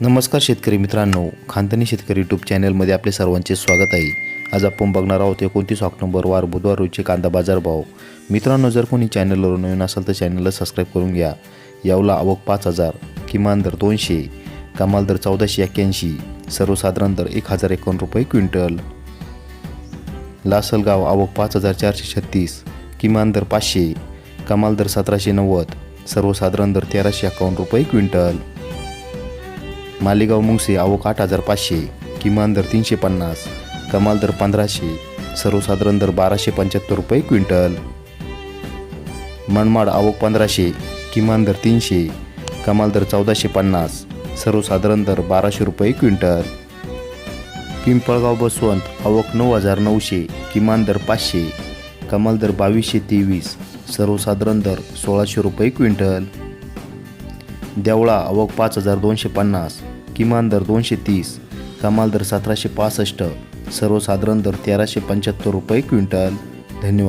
नमस्कार शेतकरी मित्रांनो खानतनी शेतकरी यूट्यूब चॅनलमध्ये आपले सर्वांचे स्वागत आहे. आज आपण बघणार आहोत एकोणतीस ऑक्टोबर वार बुधवार रोजचे कांदा बाजार भाव. मित्रांनो जर कोणी चॅनलवर नवीन असेल तर चॅनलला सबस्क्राईब करून घ्या. यावला आवक पाच हजार किमान दर दोनशे कमाल दर चौदाशे एक्क्याऐंशी सर्वसाधारण दर एक हजार एकावन्न रुपये क्विंटल. लासलगाव आवक पाच हजार चारशे छत्तीस किमान दर पाचशे कमाल दर सतराशे नव्वद सर्वसाधारण दर तेराशे एकावन्न रुपये क्विंटल. मालेगाव मुंगसे आवक आठ हजार पाचशे किमान दर तीनशे पन्नास कमाल दर पंधराशे सर्वसाधारण दर बाराशे पंच्याहत्तर रुपये क्विंटल. मनमाड आवक पंधराशे किमान दर तीनशे कमाल दर चौदाशे पन्नास सर्वसाधारण दर बाराशे रुपये क्विंटल. पिंपळगाव बसवंत आवक नऊ हजार नऊशे किमान दर पाचशे कमाल दर बावीसशे तेवीस सर्वसाधारण दर सोळाशे रुपये क्विंटल. देवळा आवक पाच हजार दोनशे पन्नास किमान दर दोनशे तीस कमाल दर सतराशे पासष्ट सर्वसाधारण दर तेराशे पंच्याहत्तर रुपये क्विंटल. धन्यवाद.